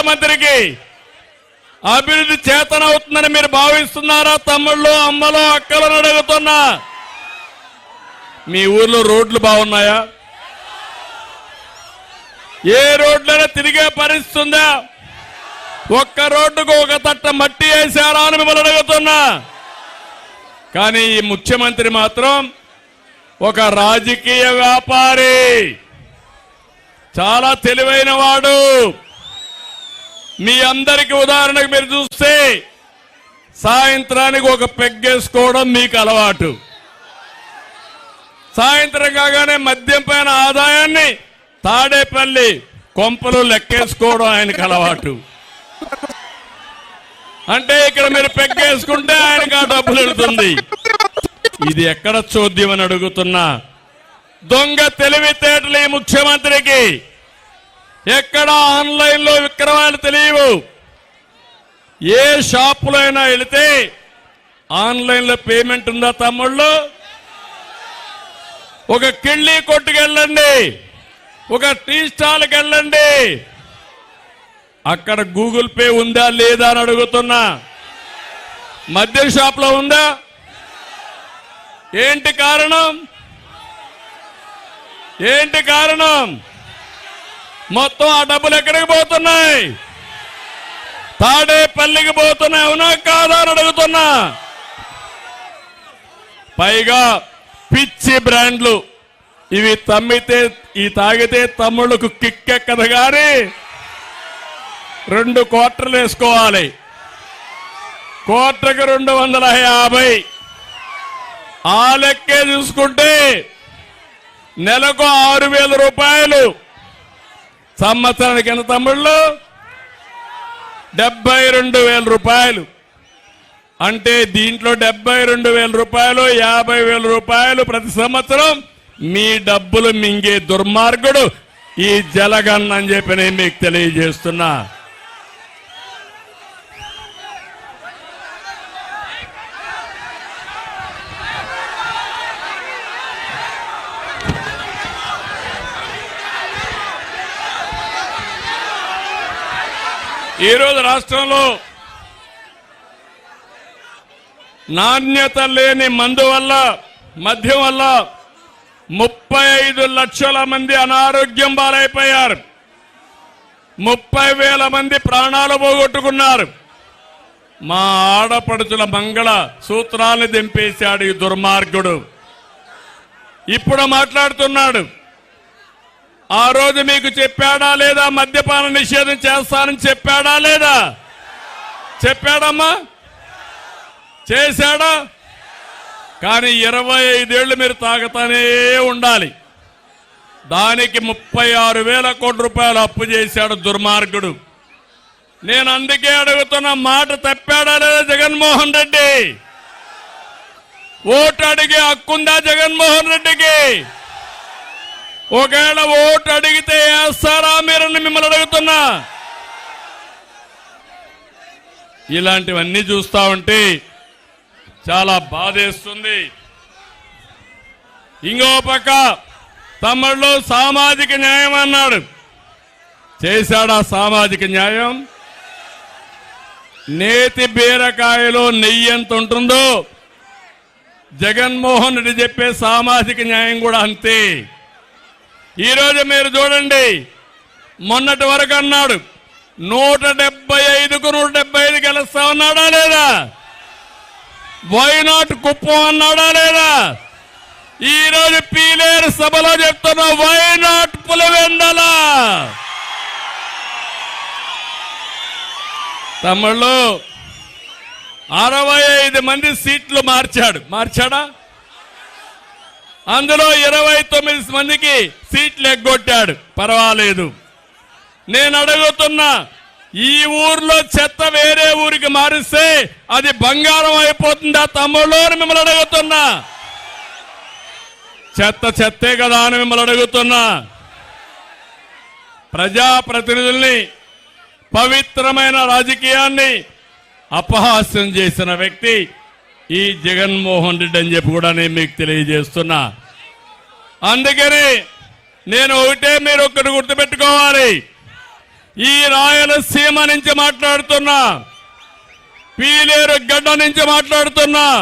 ముఖ్యమంత్రికి అభివృద్ధి చేతనవుతుందని మీరు భావిస్తున్నారా తమ్ముళ్ళు అమ్మలో అక్కలను అడుగుతున్నా? మీ ఊర్లో రోడ్లు బాగున్నాయా? ఏ రోడ్లైనా తిరిగే పరిస్థితి ఉందా? ఒక్క రోడ్డుకు ఒక తట్ట మట్టి వేశారా అని మిమ్మల్ని అడుగుతున్నా. కానీ ఈ ముఖ్యమంత్రి మాత్రం ఒక రాజకీయ వ్యాపారి. చాలా తెలివైన వాడు మీ అందరికి ఉదాహరణకు మీరు చూస్తే సాయంత్రానికి ఒక పెగ్గేసుకోవడం మీకు అలవాటు. సాయంత్రం కాగానే మద్యం పైన ఆదాయాన్ని తాడేపల్లి కొంపలు లెక్కేసుకోవడం ఆయనకు అలవాటు. అంటే ఇక్కడ మీరు పెగ్గేసుకుంటే ఆయనకు ఆ డబ్బులు వెళ్తుంది. ఇది ఎక్కడ చోద్యం అని అడుగుతున్నా. దొంగ తెలివితేటలు ఈ ముఖ్యమంత్రికి. ఎక్కడ ఆన్లైన్లో విక్రమాలు తెలియవు. ఏ షాపులో అయినా వెళితే ఆన్లైన్లో పేమెంట్ ఉందా తమ్ముళ్ళు? ఒక కిళ్ళి కొట్టుకెళ్ళండి. ఒక టీ స్టాల్కి వెళ్ళండి. అక్కడ గూగుల్ పే ఉందా లేదా అని అడుగుతున్నా. మద్యం షాప్లో ఉందా? ఏంటి కారణం? ఏంటి కారణం? మొత్తం ఆ డబ్బులు ఎక్కడికి పోతున్నాయి? తాడేపల్లికి పోతున్నాయి అవునా కాదా అని అడుగుతున్నా. పైగా పిచ్చి బ్రాండ్లు. ఇవి తమ్మితే ఈ తాగితే తమ్ముళ్ళకు కిక్కెక్కదు కానీ రెండు క్వార్టర్లు వేసుకోవాలి. కోట్లకు రెండు వందల యాభై. ఆ లెక్కే చూసుకుంటే నెలకు ఆరు వేల రూపాయలు. సంవత్సరానికి ఎంత తమ్ముళ్ళు? డెబ్బై రెండు వేల రూపాయలు. అంటే దీంట్లో డెబ్బై రెండు వేల రూపాయలు యాభై వేల రూపాయలు ప్రతి సంవత్సరం. మీ డబ్బులు మింగే దుర్మార్గుడు ఈ జలగన్ అని చెప్పి నేను మీకు తెలియజేస్తున్నా. ఈరోజు రాష్ట్రంలో నాణ్యత లేని మందు వల్ల మద్యం వల్ల ముప్పై ఐదు లక్షల మంది అనారోగ్యం బాలైపోయారు ముప్పై వేల మంది ప్రాణాలు పోగొట్టుకున్నారు. మా ఆడపడుచుల మంగళ సూత్రాన్ని దింపేశాడు ఈ దుర్మార్గుడు. ఇప్పుడు మాట్లాడుతున్నాడు. ఆ రోజు మీకు చెప్పాడా లేదా? మద్యపాన నిషేధం చేస్తానని చెప్పాడా లేదా? చెప్పాడమ్మా? చేశాడా? కానీ ఇరవై ఐదేళ్ళు మీరు తాగుతానే ఉండాలి. దానికి ముప్పై ఆరు వేల కోట్ల రూపాయలు అప్పు చేశాడు దుర్మార్గుడు. నేను అందుకే అడుగుతున్న మాట తప్పాడా లేదా జగన్మోహన్ రెడ్డి? ఓటు అడిగే హక్కుందా జగన్మోహన్ రెడ్డికి? ఒకవేళ ఓటు అడిగితే వేస్తారా మీరని మిమ్మల్ని అడుగుతున్నా. ఇలాంటివన్నీ చూస్తా ఉంటే చాలా బాధేస్తుంది. ఇంకో పక్క తమ్ముళ్ళు సామాజిక న్యాయం అన్నాడు. చేశాడా సామాజిక న్యాయం? నేతి బీరకాయలో నెయ్యి ఎంత ఉంటుందో జగన్మోహన్ రెడ్డి చెప్పే సామాజిక న్యాయం కూడా అంతే. ఈరోజు మీరు చూడండి మొన్నటి వరకు అన్నాడు నూట డెబ్బై ఐదుకు నూట డెబ్బై ఐదు గెలుస్తా ఉన్నాడా లేదా? వైనాట్ కుప్పం అన్నాడా లేదా? ఈ రోజు పీలేరు సభలో చెప్తున్నా వైనాట్ పులివెందల? తమ్ముళ్ళు అరవై ఐదు మంది సీట్లు మార్చాడు. మార్చాడా? అందులో ఇరవై తొమ్మిది మందికి సీట్లు ఎగ్గొట్టాడు పర్వాలేదు. నేను అడుగుతున్నా ఈ ఊర్లో చెత్త వేరే ఊరికి మారిస్తే అది బంగారం అయిపోతుందా తమ్ముళ్ళు అని మిమ్మల్ని అడుగుతున్నా. చెత్త చెత్తే కదా అని మిమ్మల్ని అడుగుతున్నా. ప్రజాప్రతినిధుల్ని పవిత్రమైన రాజకీయాన్ని అపహాస్యం చేసిన వ్యక్తి ఈ జగన్మోహన్ రెడ్డి అని చెప్పి కూడా నేను మీకు తెలియజేస్తున్నా. అందుకని నేను ఒకటే మీరు ఒక్కటి గుర్తుపెట్టుకోవాలి. ఈ రాయలసీమ నుంచి మాట్లాడుతున్నా. పీలేరు గడ్డ నుంచి మాట్లాడుతున్నా.